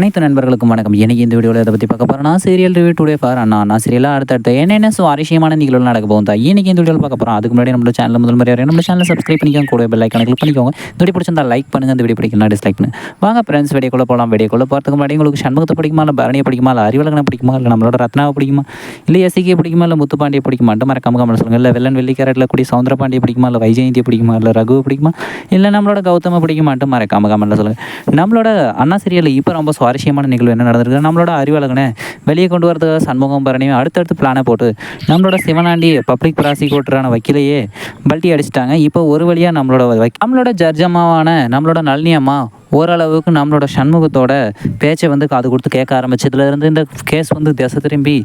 அனைத்து நண்பர்களுக்கும் வணக்கம். எனக்கு இந்த வீடியோவில் இதை பற்றி பார்க்க போகிறோம்னா serial review today for Anna Anna சீரியலாக அடுத்தடுத்த என்னென்ன சுவாரஸ்யமான நிகழ்வுகள் நடக்க போகும் தான் இன்னைக்கு இந்த வீடியோவில் பார்க்க போகிறோம் அதுக்கு முன்னாடி நம்ம சேனல் முதல் முறையாக நம்ம சேனல் சப்ஸ்கிரைப் பண்ணிக்கோங்க. கூட பெல் ஐக்கான கிளிக் பண்ணிக்கோங்க. இந்த வீடியோ பிடிச்சிருந்தா லைக் பண்ணுங்க. இந்த வீடியோ பிடிக்கலாம் டிஸ்லைக் பண்ணு. வாங்க ஃப்ரெண்ட்ஸ் வீடியோக்குள்ளே போகலாம் வீடியோக்குள்ள போகிறதுக்கு முன்னாடி உங்களுக்கு சண்முகத்தை பிடிக்குமா? இல்லை பரணியை பிடிக்குமா? இல்லை அறிவலகனை பிடிக்குமா? இல்லை நம்மளோட ரத்னாவை பிடிக்குமா? இல்லை எஸ்சிகே பிடிக்குமா? இல்லை முத்துப்பாண்டியை பிடிக்குமான்ட்டு மறக்காம கமெண்ட் சொல்லுங்கள் இல்லை வெள்ளன் வெள்ளி கூடிய சவுந்தரபாண்டியை பிடிக்குமா? இல்லை வைஜெயந்தியை பிடிக்குமா? இல்லை ரகுவை பிடிக்குமா? இல்லை நம்மளோட கௌதம பிடிக்குமான்ட்டு மறக்காம கமெண்ட்டில் சொல்லுங்கள் நம்மளோட அண்ணா சீரியலில் இப்போ ரொம்ப சுவாரஸ்யமான நிகழ்வு என்ன நடந்திருக்கு நம்மளோட அறிவழகனை வெளியே கொண்டு வரதுக்காக சண்முகம் பரணியும் அடுத்தடுத்து பிளானை போட்டு நம்மளோட சிவனாண்டி பப்ளிக் ப்ராசிக்யூட்டரான வக்கீலையே பல்ட்டி அடிச்சிட்டாங்க. இப்போ ஒரு வழியாக நம்மளோட நம்மளோட ஜர்ஜம்மாவான நம்மளோட நளினி அம்மா ஓரளவுக்கு நம்மளோட சண்முகத்தோட பேச்சை வந்து காது கொடுத்து கேட்க ஆரம்பிச்சதுலேருந்து இந்த கேஸ் வந்து திசை திரும்பி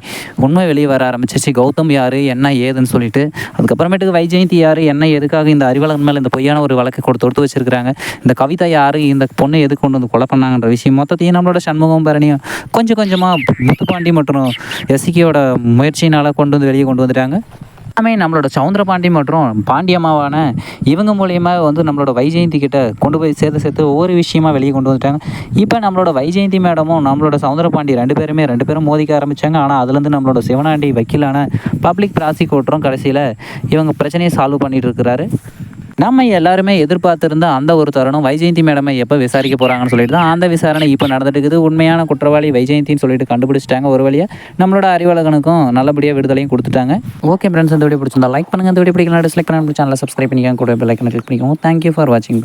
உண்மை வெளியே வர ஆரம்பிச்சிச்சு கௌதம் யார்? என்ன ஏதுன்னு சொல்லிட்டு. அதுக்கப்புறமேட்டுக்கு வைஜெயந்தி யார்? என்ன எதுக்காக இந்த அறிவாளன் மேலே இந்த பொய்யான ஒரு வழக்கை கொடுத்து கொடுத்து வச்சுருக்காங்க இந்த கவிதா யார்? இந்த பொண்ணை எதுக்கு கொண்டு வந்து கொலை பண்ணாங்கன்ற விஷயம் மொத்தத்தையும் நம்மளோட சண்முகம் பரணியும் கொஞ்சம் கொஞ்சமாக முத்துப்பாண்டி மற்றும் எஸ்சிக்கியோட முயற்சியினால் கொண்டு வந்து வெளியே கொண்டு வந்துட்டாங்க. எல்லாமே நம்மளோட சவுந்தரபாண்டி மற்றும் பாண்டியம்மாவான இவங்க மூலியமா வந்து நம்மளோட வைஜெயந்தி கிட்ட கொண்டு போய் சேர்த்து சேர்த்து ஒவ்வொரு விஷயமா வெளியே கொண்டு வந்துட்டாங்க. இப்போ நம்மளோட வைஜெயந்தி மேடமும் நம்மளோட சவுந்தரபாண்டி ரெண்டு பேருமே ரெண்டு பேரும் மோதிக்க ஆரம்பிச்சாங்க. ஆனால் அதுலேருந்து நம்மளோட சிவனாண்டி வக்கீலான பப்ளிக் ப்ராசிக்யூட்டரும் கடைசியில் இவங்க பிரச்சனையை சால்வ் பண்ணிட்டு இருக்கிறாரு. நம்ம எல்லாருமே எதிர்பார்த்திருந்த அந்த ஒரு தருணம் வைஜெயந்தி மேடமை எப்போ விசாரிக்க போகிறாங்கன்னு சொல்லிட்டு தான் அந்த விசாரணை இப்போ நடந்துட்டு இருக்குது. உண்மையான குற்றவாளி வைஜெயந்தின்னு சொல்லிட்டு கண்டுபிடிச்சிட்டாங்க. ஒரு வழியாக நம்மளோட அறிவாளகனுக்கும் நல்லபடியாக விடுதலையும் கொடுத்துட்டாங்க. ஓகே ஃப்ரெண்ட்ஸ் இந்த வீடியோ பிடிச்சிருந்தா லைக் பண்ணுங்கள் இந்த வீடியோ பிடிக்கலாம் டிஸ்லைக் பண்ணி சேனலை சப்ஸ்கிரைப் பண்ணிக்கோங்க. கூட பெல் ஐக்கனை கிளிக் பண்ணிக்கோங்க. தேங்க்யூ ஃபார் வாட்சிங் ஃப்ரெண்ட்ஸ்